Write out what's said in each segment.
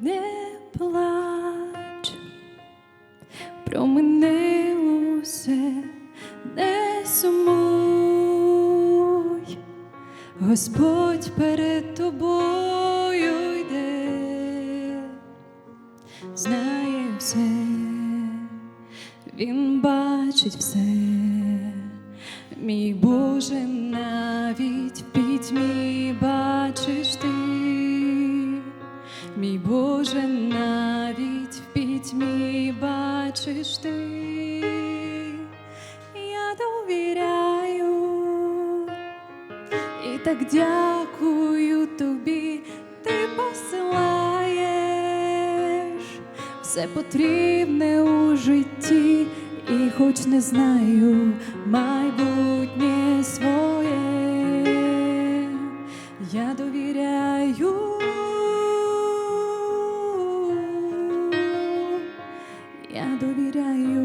не плач, про мене не сумуй, Господь перед тобою йде, знає все, Він бачить все, мій Боже, навіть в пітьмі бачиш ти. Мій Боже, навіть в пітьмі бачиш ти, я довіряю і так дякую тобі, ти посилаєш все потрібне у житті, і хоч не знаю майбутнє своє, я довіряю. Я довіряю.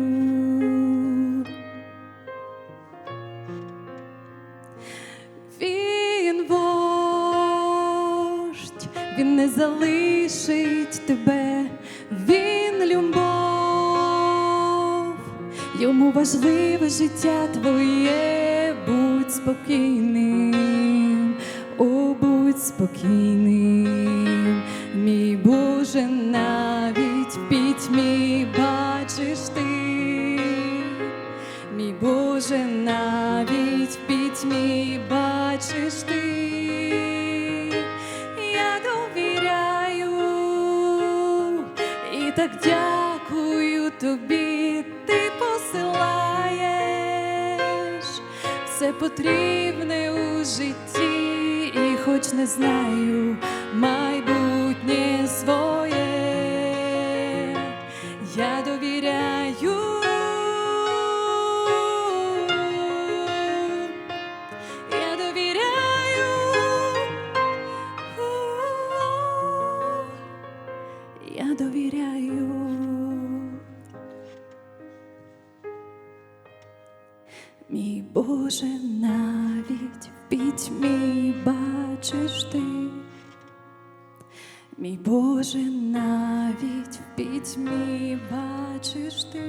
Він вождь, він не залишить тебе, він любов, йому важливе життя твоє, будь спокійним, о, будь спокійним, пітьмі бачиш ти. Мій Боже, навіть в пітьмі бачиш ти, я довіряю і так дякую тобі, ти посилаєш все потрібне у житті, і хоч не знаю майбутнє своє, я довіряю. Мій Боже, навіть в пітьмі бачиш ти. Мій Боже, навіть в пітьмі бачиш ти,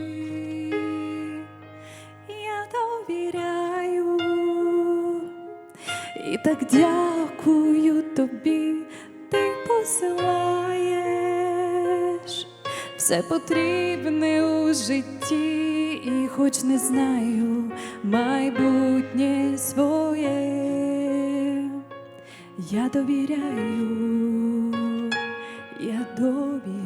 я довіряю і так дякую тобі, ти посилаєш все потрібне у житті, і хоч не знаю майбутнє своє. Я довіряю, я довіряю.